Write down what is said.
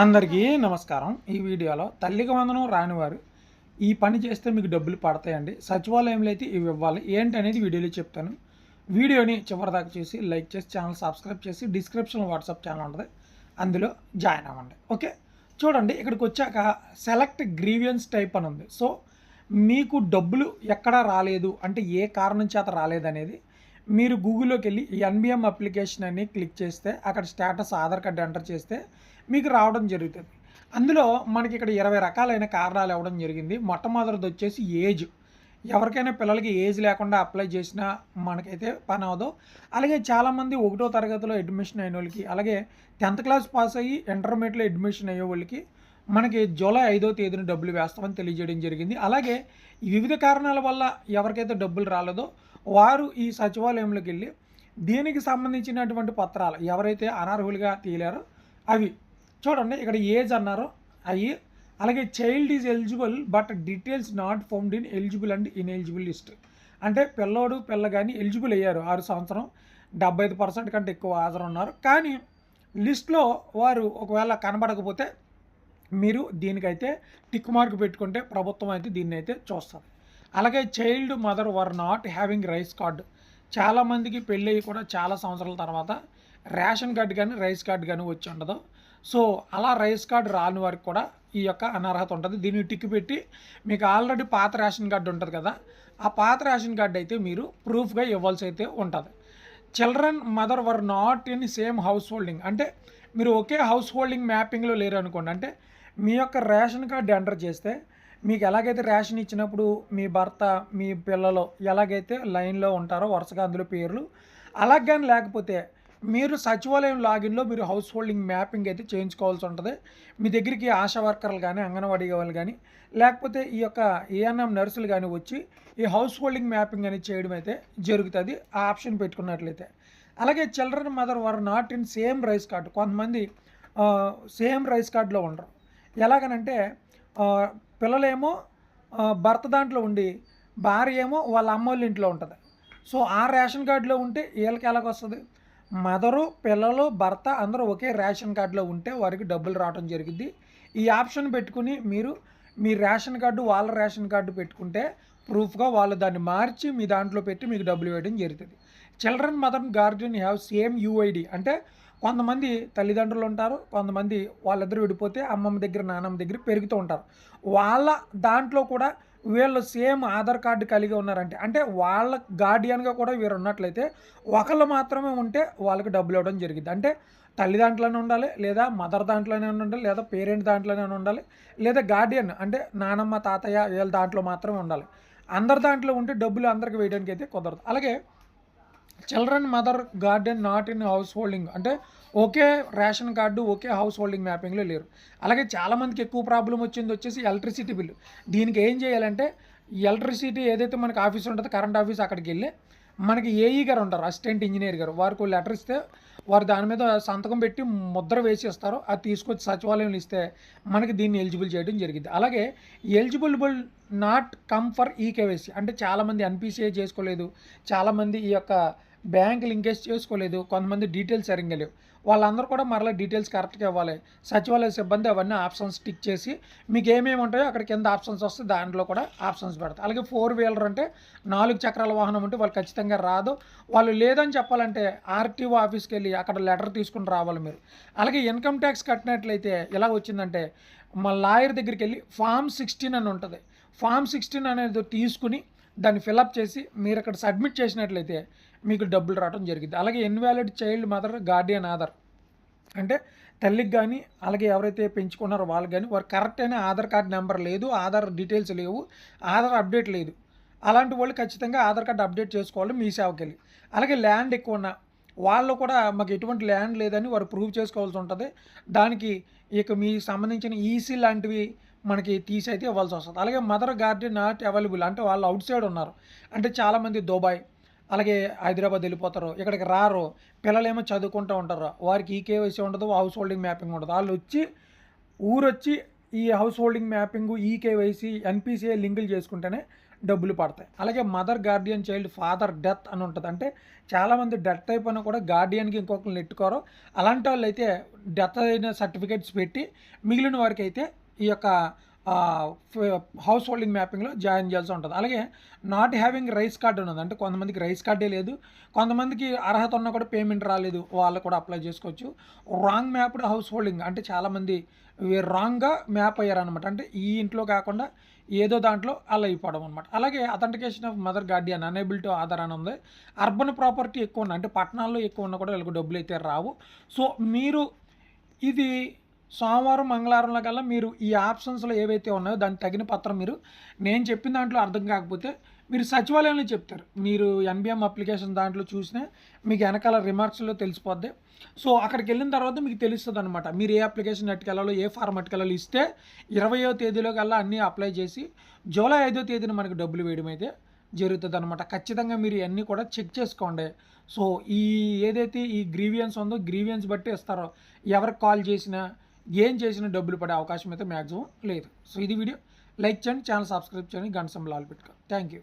అందరికీ నమస్కారం. ఈ వీడియోలో తల్లికి వందనం రానివారు ఈ పని చేస్తే మీకు డబ్బులు పడతాయండి. సచివాలయంలో అయితే ఇవి ఇవ్వాలి. ఏంటి అనేది వీడియోలో చెప్తాను. వీడియోని చివరిదాకా చూసి లైక్ చేసి ఛానల్ సబ్స్క్రైబ్ చేసి డిస్క్రిప్షన్లో వాట్సాప్ ఛానల్ ఉంటుంది. అందులో జాయిన్ అవ్వండి. ఓకే? చూడండి ఇక్కడికి వచ్చాక సెలెక్ట్ గ్రీవియన్స్ టైప్ అని ఉంది. సో మీకు డబ్బులు ఎక్కడ రాలేదు అంటే ఏ కారణం చేత రాలేదనేది మీరు గూగుల్లోకి వెళ్ళి ఎన్బిఎం అప్లికేషన్ అని క్లిక్ చేస్తే అక్కడ స్టేటస్ ఆధార్ కార్డు ఎంటర్ చేస్తే మీకు రావడం జరుగుతుంది. అందులో మనకి ఇక్కడ ఇరవై రకాలైన కారణాలు ఇవ్వడం జరిగింది. మొట్టమొదటిది వచ్చేసి ఏజ్. ఎవరికైనా పిల్లలకి ఏజ్ లేకుండా అప్లై చేసినా మనకైతే పని అవదు అలాగే చాలామంది ఒకటో తరగతిలో అడ్మిషన్ అయిన వాళ్ళకి అలాగే టెన్త్ క్లాస్ పాస్ అయ్యి ఇంటర్మీడియట్లో అడ్మిషన్ అయ్యే వాళ్ళకి మనకి జూలై ఐదో తేదీన డబ్బులు వేస్తామని తెలియజేయడం జరిగింది. అలాగే వివిధ కారణాల వల్ల ఎవరికైతే డబ్బులు రాలేదో వారు ఈ సచివాలయంలోకి వెళ్ళి దీనికి సంబంధించినటువంటి పత్రాలు ఎవరైతే అనర్హులుగా తీయలేరో అవి చూడండి ఇక్కడ ఏజ్ అన్నారు అయ్యి అలాగే child is eligible but details not found in eligible and ineligible list అంటే పిల్లోడు పిల్ల కానీ ఎలిజిబుల్ అయ్యారు ఆరు సంవత్సరం డెబ్బై ఐదు పర్సెంట్ కంటే ఎక్కువ హాజరు ఉన్నారు. కానీ లిస్ట్లో వారు ఒకవేళ కనబడకపోతే మీరు దీనికైతే టిక్ మార్క్ పెట్టుకుంటే ప్రభుత్వం అయితే దీన్ని అయితే చూస్తారు. అలాగే child mother were not having rice card చాలామందికి పెళ్ళి కూడా చాలా సంవత్సరాల తర్వాత రేషన్ కార్డు కానీ రైస్ కార్డు కానీ వచ్చి ఉండదు. సో అలా రైస్ కార్డు రాని వారికి కూడా ఈ యొక్క అనర్హత ఉంటుంది. దీన్ని టిక్ పెట్టి మీకు ఆల్రెడీ పాత రేషన్ కార్డు ఉంటుంది కదా ఆ పాత రేషన్ కార్డు అయితే మీరు ప్రూఫ్గా ఇవ్వాల్సి అయితే ఉంటుంది. Children mother were not in same house holding అంటే మీరు ఒకే హౌస్ హోల్డింగ్ మ్యాపింగ్లో లేరు అనుకోండి అంటే మీ యొక్క రేషన్ కార్డు ఎంటర్ చేస్తే మీకు ఎలాగైతే రేషన్ ఇచ్చినప్పుడు మీ భర్త మీ పిల్లలు ఎలాగైతే లైన్లో ఉంటారో వరుసగా అందులో పేర్లు అలాగే లేకపోతే మీరు సచివాలయం లాగిన్లో మీరు హౌస్ హోల్డింగ్ మ్యాపింగ్ అయితే చేయించుకోవాల్సి ఉంటుంది. మీ దగ్గరికి ఆశా వర్కర్లు కానీ అంగన్వాడీ వాళ్ళు కానీ లేకపోతే ఈ యొక్క ఏఎన్ఎం నర్సులు కానీ వచ్చి ఈ హౌస్ హోల్డింగ్ మ్యాపింగ్ అనేది చేయడం అయితే జరుగుతుంది. ఆ ఆప్షన్ పెట్టుకున్నట్లయితే. అలాగే children mother were not in same rice card. కొంతమంది సేమ్ రైస్ కార్డులో ఉండరు. ఎలాగనంటే పిల్లలేమో భర్త దాంట్లో ఉండి భార్య ఏమో వాళ్ళ అమ్మ వాళ్ళ ఇంట్లో ఉంటుంది. సో ఆ రేషన్ కార్డులో ఉంటే వీళ్ళకి ఎలాగొస్తుంది? మదరు పిల్లలు భర్త అందరూ ఒకే రేషన్ కార్డులో ఉంటే వారికి డబ్బులు రావడం జరిగింది. ఈ ఆప్షన్ పెట్టుకుని మీరు మీ రేషన్ కార్డు వాళ్ళ రేషన్ కార్డు పెట్టుకుంటే ప్రూఫ్గా వాళ్ళు దాన్ని మార్చి మీ దాంట్లో పెట్టి మీకు డబ్బులు వేయడం జరుగుతుంది. Children mother guardian have same UID. అంటే కొంతమంది తల్లిదండ్రులు ఉంటారు కొంతమంది వాళ్ళిద్దరు విడిపోతే అమ్మమ్మ దగ్గర నాన్నమ్మ దగ్గర పెరుగుతూ ఉంటారు. వాళ్ళ దాంట్లో కూడా వీళ్ళు సేమ్ ఆధార్ కార్డు కలిగి ఉన్నారంటే అంటే వాళ్ళ గార్డియన్గా కూడా వీరు ఉన్నట్లయితే ఒకళ్ళు మాత్రమే ఉంటే వాళ్ళకి డబ్బులు ఇవ్వడం జరిగింది అంటే తల్లి దాంట్లోనే ఉండాలి లేదా మదర్ దాంట్లోనే ఉండాలి లేదా పేరెంట్ దాంట్లోనే ఉండాలి లేదా గార్డియన్ అంటే నానమ్మ తాతయ్య వీళ్ళ దాంట్లో మాత్రమే ఉండాలి. అందరి దాంట్లో ఉంటే డబ్బులు అందరికి వేయడానికి అయితే కుదరదు. అలాగే children mother guardian not in house holding అంటే ఒకే రేషన్ కార్డు ఒకే హౌస్ హోల్డింగ్ మ్యాపింగ్లో లేరు. అలాగే చాలామందికి ఎక్కువ ప్రాబ్లం వచ్చింది వచ్చేసి ఎలక్ట్రిసిటీ బిల్లు దీనికి ఏం చేయాలంటే ఎలక్ట్రిసిటీ ఏదైతే మనకి ఆఫీస్ ఉంటుందో కరెంట్ ఆఫీస్ అక్కడికి వెళ్ళి మనకి ఏఈ గారు ఉంటారు అసిస్టెంట్ ఇంజనీర్ గారు. వారికి లెటర్ ఇస్తే వారు దాని మీద సంతకం పెట్టి ముద్ర వేసి ఇస్తారు అది తీసుకొచ్చి సచివాలయంలో ఇస్తే మనకి దీన్ని ఎలిజిబుల్ చేయడం జరిగింది. అలాగే eligible not come for E KYC అంటే చాలామంది ఎన్పిసిఐ చేసుకోలేదు. చాలామంది ఈ యొక్క బ్యాంక్ లింకేజ్ చేసుకోలేదు. కొంతమంది డీటెయిల్స్ సరిగ్గా లేవు. వాళ్ళందరూ కూడా మరలా డీటెయిల్స్ కరెక్ట్గా ఇవ్వాలి. సచివాలయ సిబ్బంది అవన్నీ ఆప్షన్స్ టిక్ చేసి మీకు ఏమేమి ఉంటాయో అక్కడ కింద ఆప్షన్స్ వస్తే దాంట్లో కూడా ఆప్షన్స్ పెడతాయి అలాగే ఫోర్ వీలర్ అంటే నాలుగు చక్రాల వాహనం ఉంటే వాళ్ళు ఖచ్చితంగా రాదు. వాళ్ళు లేదని చెప్పాలంటే ఆర్టీఓ ఆఫీస్కి వెళ్ళి అక్కడ లెటర్ తీసుకుని రావాలి మీరు. అలాగే ఇన్కమ్ ట్యాక్స్ కట్టినట్లయితే ఎలా వచ్చిందంటే మా లాయర్ దగ్గరికి వెళ్ళి ఫామ్ సిక్స్టీన్ అని ఉంటుంది. ఫామ్ సిక్స్టీన్ అనేది తీసుకుని దాన్ని ఫిలప్ చేసి మీరు అక్కడ సబ్మిట్ చేసినట్లయితే మీకు డబ్బులు రావడం జరిగింది. అలాగే invalid child mother guardian Aadhaar. అంటే తల్లికి కానీ అలాగే ఎవరైతే పెంచుకున్నారో వాళ్ళకి కానీ వారు కరెక్ట్ అయిన ఆధార్ కార్డ్ నెంబర్ లేదు ఆధార్ డీటెయిల్స్ లేవు ఆధార్ అప్డేట్ లేదు. అలాంటి వాళ్ళు ఖచ్చితంగా ఆధార్ కార్డు అప్డేట్ చేసుకోవాలి మీ సేవకెళ్ళి. అలాగే ల్యాండ్ ఎక్కువ ఉన్న వాళ్ళు కూడా మాకు ఎటువంటి ల్యాండ్ లేదని వారు ప్రూవ్ చేసుకోవాల్సి ఉంటుంది. దానికి ఇక మీ సంబంధించిన ఈసీ లాంటివి మనకి తీసి అయితే ఇవ్వాల్సి వస్తుంది. అలాగే మదర్ గార్డెన్ నాట్ అవైలబుల్ అంటే వాళ్ళు అవుట్ సైడ్ ఉన్నారు. అంటే చాలామంది దుబాయ్ అలాగే హైదరాబాద్ వెళ్ళిపోతారు ఇక్కడికి రారు పిల్లలేమో చదువుకుంటూ ఉంటారు. వారికి ఈ కేవైసీ ఉండదు హౌస్ హోల్డింగ్ మ్యాపింగ్ ఉండదు. వాళ్ళు వచ్చి ఊరొచ్చి ఈ house holding mapping E KYC NPCI లింకులు చేసుకుంటేనే డబ్బులు పడతాయి. అలాగే mother guardian child father death అని ఉంటుంది. అంటే చాలామంది డెత్ అయిపోయినా కూడా గార్డియన్కి ఇంకొకరిని నెట్టుకోరు. అలాంటి వాళ్ళు అయితే డెత్ అయిన సర్టిఫికేట్స్ పెట్టి మిగిలిన వారికి అయితే ఈ యొక్క హౌస్ హోల్డింగ్ మ్యాపింగ్లో జాయిన్ చేయాల్సి ఉంటుంది. అలాగే నాట్ హ్యావింగ్ రైస్ కార్డు ఉన్నది. అంటే కొంతమందికి రైస్ కార్డే లేదు. కొంతమందికి అర్హత ఉన్నా కూడా పేమెంట్ రాలేదు. వాళ్ళు కూడా అప్లై చేసుకోవచ్చు. రాంగ్ మ్యాప్డ్ హౌస్ హోల్డింగ్ అంటే చాలామంది రాంగ్గా మ్యాప్ అయ్యారనమాట అంటే ఈ ఇంట్లో కాకుండా ఏదో దాంట్లో అలా అయిపోవడం అనమాట అలాగే authentication of mother guardian unable to Aadhaar అని ఉంది. అర్బన్ ప్రాపర్టీ ఎక్కువ ఉన్న అంటే పట్టణాల్లో ఎక్కువ ఉన్నా కూడా వీళ్ళకి డబ్బులు అయితే రావు. సో మీరు ఇది సోమవారం మంగళవారంలో కల్లా మీరు ఈ ఆప్షన్స్లో ఏవైతే ఉన్నాయో దానికి తగిన పత్రం మీరు నేను చెప్పిన దాంట్లో అర్థం కాకపోతే మీరు సచివాలయంలో చెప్తారు. మీరు ఎన్బిఎం అప్లికేషన్ దాంట్లో చూసినా మీకు వెనకాల రిమార్క్స్లో తెలిసిపోద్ది. సో అక్కడికి వెళ్ళిన తర్వాత మీకు తెలుస్తుంది అనమాట మీరు ఏ అప్లికేషన్ ఎట్టుకెళ్ళాలో ఏ ఫార్మ్ ఎట్టుకెళ్ళాలో ఇస్తే ఇరవయో తేదీలో కల్లా అన్నీ అప్లై చేసి జూలై ఐదో తేదీన మనకి డబ్బులు వేయడం అయితే జరుగుతుంది అనమాట ఖచ్చితంగా మీరు ఇవన్నీ కూడా చెక్ చేసుకోండి. సో ఈ ఏదైతే ఈ గ్రీవియన్స్ ఉందో గ్రీవియన్స్ బట్టి ఇస్తారో ఎవరికి కాల్ చేసినా ఏం చేసినా డబ్బులు పడే అవకాశం అయితే మ్యాక్సిమం లేదు. సో ఇది వీడియో. లైక్ చేయండి ఛానల్ సబ్స్క్రైబ్ చేయండి. గంట సింబల్ పెట్టుకోండి థ్యాంక్ యూ